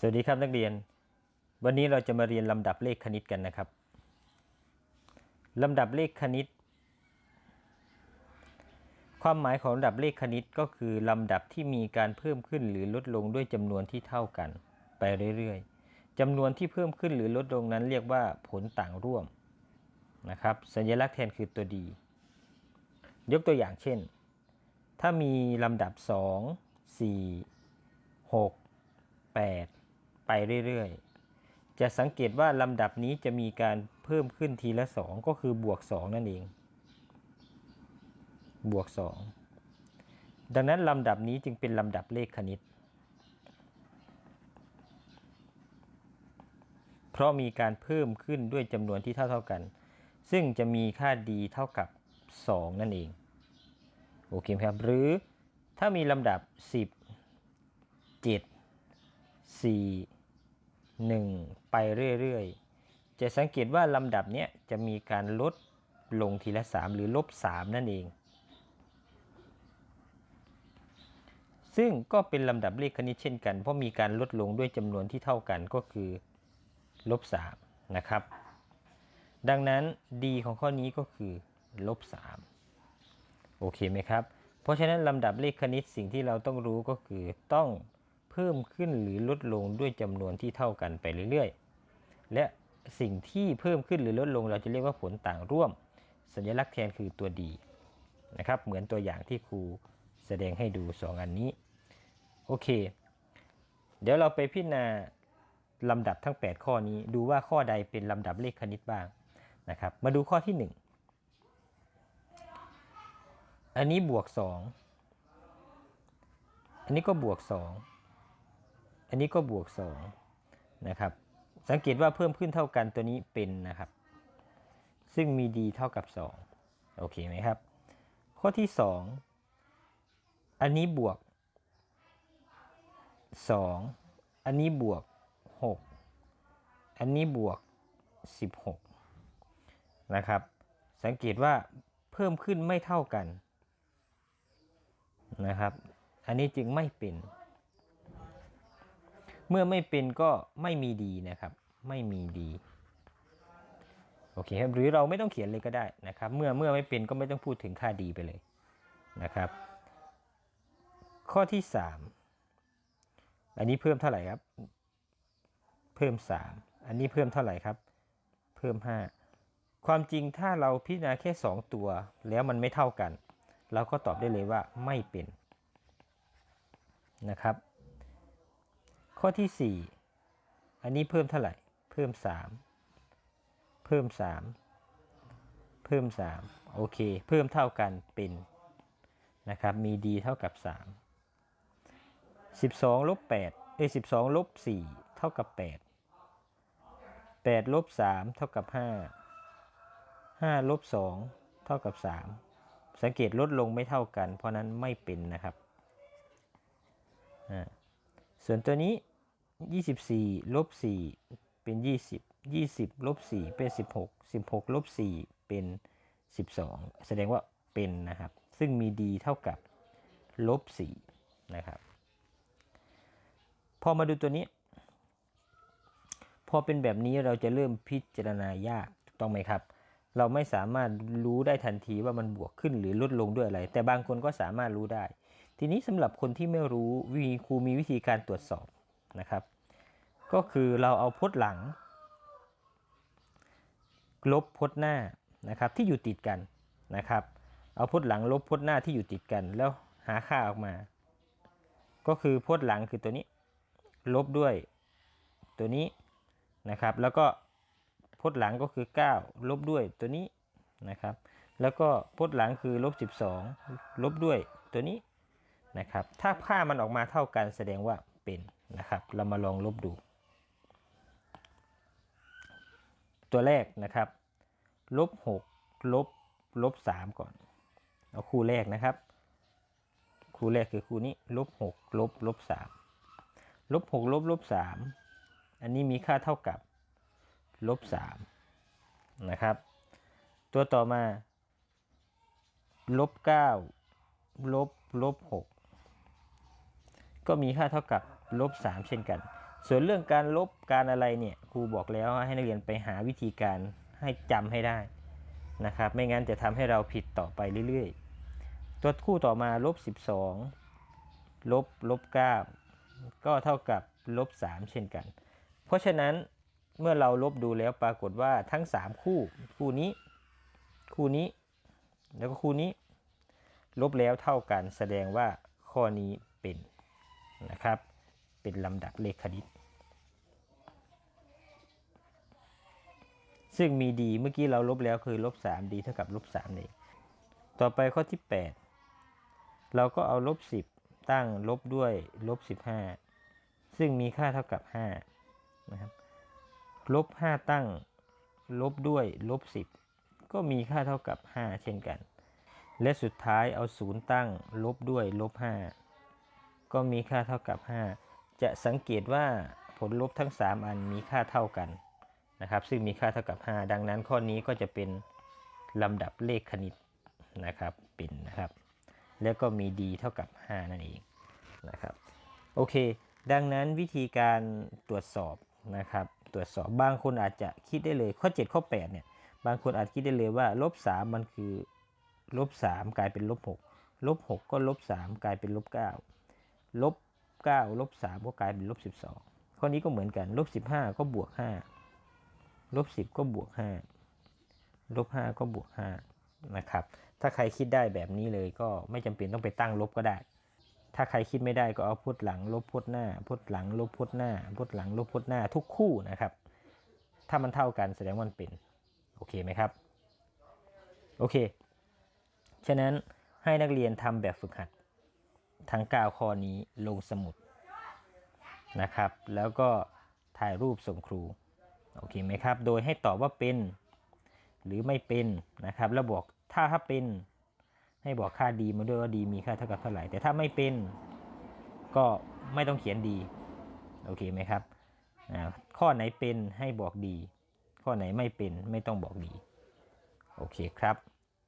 สวัสดีครับนักเรียน วันนี้เราจะมาเรียนลำดับเลขคณิตกันนะครับลำดับเลขคณิต ความหมายของลำดับเลขคณิตก็คือลำดับที่มีการเพิ่มขึ้นหรือลดลงด้วยจำนวนที่เท่ากัน ไปเรื่อยๆจำนวนที่เพิ่มขึ้นหรือลดลงนั้นเรียกว่าผลต่างร่วมนะครับสัญลักษณ์แทนคือตัวดี ยกตัวอย่างเช่น ถ้ามีลำดับ 2 4 6 8 ไปเรื่อยๆ จะสังเกตว่าลำดับนี้จะมีการเพิ่มขึ้นทีละ 2 ก็คือบวก 2 นั่นเอง บวก 2 ดังนั้นลำดับนี้จึงเป็นลำดับเลขคณิต เพราะมีการเพิ่มขึ้นด้วยจำนวนที่เท่าเท่ากัน ซึ่งจะมีค่าดีเท่ากับ 2 นั่นเอง โอเคครับ หรือถ้ามีลำดับ 10 7 4 1 ไปเรื่อยๆ จะสังเกตว่าลำดับเนี้ยจะมีการลดลงทีละ 3 หรือลบ 3 นั่นเอง ซึ่งก็เป็นลำดับเลขคณิตเช่นกัน เพราะมีการลดลงด้วยจำนวนที่เท่ากันก็คือลบ3นะครับ ดังนั้น d ของข้อนี้ก็คือลบ3โอเคไหมครับ เพราะฉะนั้นลำดับเลขคณิตสิ่งที่เราต้องรู้ก็คือต้อง พิ่มขึ้นหรือลดลงด้วยจำนวนที่เท่ากันไปเรื่อยๆ และสิ่งที่เพิ่มขึ้นหรือลดลงเราจะเรียกว่าผลต่างร่วม สัญลักษณ์แทนคือตัวดีนะครับ เหมือนตัวอย่างที่ครูแสดงให้ดู 2 อันนี้ โอเค เดี๋ยวเราไปพิจารณาลำดับทั้ง 8 ข้อนี้ดูว่าข้อใดเป็นลำดับเลขคณิตบ้างนะครับ มาดูข้อที่ 1 อันนี้บวก 2 อันนี้ก็บวก 2 อันนี้ก็บวก2นะครับ สังเกตว่าเพิ่มขึ้นเท่ากันตัวนี้เป็นนะครับ ซึ่งมี d เท่ากับ 2 โอเคไหมครับ ข้อที่ 2 อันนี้บวก 2 อันนี้บวก 6 อันนี้บวก 16 นะครับ สังเกตว่าเพิ่มขึ้นไม่เท่ากันนะครับ อันนี้จึงไม่เป็น เมื่อไม่เป็นก็ไม่มีดีนะครับ ไม่มีดีโอเคครับหรือเราไม่ต้องเขียนเลยก็ได้นะครับ เมื่อเมื่อไม่เป็นก็ไม่ต้องพูดถึงค่าดีไปเลยนะครับ ข้อที่ 3 อันนี้เพิ่มเท่าไหร่ครับ เพิ่ม 3 อันนี้เพิ่มเท่าไหร่ครับ เพิ่ม 5 ความจริงถ้าเราพิจารณาแค่ 2 ตัว แล้วมันไม่เท่ากัน เราก็ตอบได้เลยว่าไม่เป็นนะครับ ข้อที่ 4 อันนี้เพิ่มเท่าไหร่ เพิ่ม 3 เพิ่ม 3 เพิ่ม 3 โอเค เพิ่มเท่ากันเป็นนะครับ มี d เท่ากับ 3 12ลบ8เอ้ย12ลบ4เท่ากับ 8 8ลบ3เท่ากับ 5 5ลบ2เท่ากับ 3 สังเกตลดลงไม่เท่ากัน เพราะนั้นไม่เป็นนะครับส่วนตัวนี้ 24ลบ4เป็น 20 20ลบ4เป็น 16 16ลบ4เป็น 12 แสดงว่าเป็นนะครับ ซึ่งมี d เท่ากับลบ4นะครับ พอมาดูตัวนี้ พอเป็นแบบนี้เราจะเริ่มพิจารณายากถูกต้องไหมครับ เราไม่สามารถรู้ได้ทันทีว่ามันบวกขึ้นหรือลดลงด้วยอะไร แต่บางคนก็สามารถรู้ได้ ทีนี้สำหรับคนที่ไม่รู้วีครูมีวิธีการตรวจสอบ นะครับ ก็คือเราเอาพจน์หลัง ลบพจน์หน้านะครับที่อยู่ติดกันนะครับ เอาพจน์หลังลบพจน์หน้าที่อยู่ติดกัน แล้วหาค่าออกมา ก็คือพจน์หลังคือตัวนี้ ลบด้วยตัวนี้นะครับ แล้วก็พจน์หลังก็คือ 9 ลบด้วยตัวนี้นะครับ แล้วก็พจน์หลังคือลบ12 ลบด้วยตัวนี้นะครับ ถ้าค่ามันออกมาเท่ากันแสดงว่าเป็น นะครับ เรามาลองลบดู ตัวแรกนะครับลบ6ลบลบ3ก่อน เอาคู่แรกนะครับ คู่แรกคือคู่นี้ลบ6ลบลบ3ลบ6ลบลบ3อันนี้มีค่าเท่ากับลบ3นะครับ ตัวต่อมาลบ9ลบลบ6ก็มีค่าเท่ากับ ลบ 3 เช่นกัน ส่วนเรื่องการลบการอะไรเนี่ยครูบอกแล้วให้นักเรียนไปหาวิธีการให้จำให้ได้นะครับ ไม่งั้นจะทำให้เราผิดต่อไปเรื่อยๆ ตัวคู่ต่อมาลบ 12 ลบลบ9ก็เท่ากับลบ 3 เช่นกัน เพราะฉะนั้นเมื่อเราลบดูแล้วปรากฏว่าทั้ง 3 คู่คู่นี้ คู่นี้ แล้วก็คู่นี้ ลบแล้วเท่ากันแสดงว่าข้อนี้เป็นนะครับ เป็นลำดับเลขคณิต ซึ่งมีดีเมื่อกี้เราลบแล้วคือลบ3ดีเท่ากับลบ3เองต่อไปข้อที่ 8 เราก็เอาลบ10 ตั้งลบด้วยลบ15 ซึ่งมีค่าเท่ากับ5นะครับลบ5ตั้งลบด้วยลบ10 ก็มีค่าเท่ากับ 5 เช่นกัน และสุดท้ายเอา 0 ตั้งลบด้วยลบ5ก็มีค่าเท่ากับ 5 จะสังเกตว่าผลลบทั้ง 3 อันมีค่าเท่ากันนะครับ ซึ่งมีค่าเท่ากับ 5 ดังนั้นข้อนี้ก็จะเป็นลำดับเลขคณิตนะครับเป็นนะครับ แล้วก็มี d เท่ากับ 5 นั่นเองนะครับโอเค ดังนั้นวิธีการตรวจสอบนะครับตรวจสอบบางคนอาจจะคิดได้เลยข้อ 7 ข้อ 8 เนี่ย บางคนอาจคิดได้เลยว่าลบ3มันคือลบ3กลายเป็นลบ6ลบ6ก็ลบ3กลายเป็นลบ9ลบ 9ลบ3ก็กลายเป็นลบ12 ข้อนี้ก็เหมือนกันลบ15 ก็บวก 5 ลบ 10 ก็บวก 5 ลบ 5 ก็บวก 5 นะครับ ถ้าใครคิดได้แบบนี้เลยก็ไม่จำเป็นต้องไปตั้งลบก็ได้ ถ้าใครคิดไม่ได้ก็เอาพุทหลัง ลบพุทหน้า พุทหลัง ลบพุทหน้า พุทหลัง ลบพุทหน้าทุกคู่นะครับ ถ้ามันเท่ากันแสดงว่ามันเป็น โอเคไหมครับ โอเค ฉะนั้นให้นักเรียนทำแบบฝึกหัด ทั้ง 9 ข้อนี้ลงสมุดนะครับ แล้วก็ถ่ายรูปส่งครู โอเคไหมครับ โดยให้ตอบว่าเป็น หรือไม่เป็นนะครับ แล้วบอกถ้าถ้าเป็น ให้บอกค่าดีมาด้วยว่าดีมีค่าเท่ากับเท่าไหร่ แต่ถ้าไม่เป็นก็ไม่ต้องเขียนดี โอเคไหมครับอ่าข้อไหนเป็นให้บอกดี ข้อไหนไม่เป็นไม่ต้องบอกดี โอเคครับ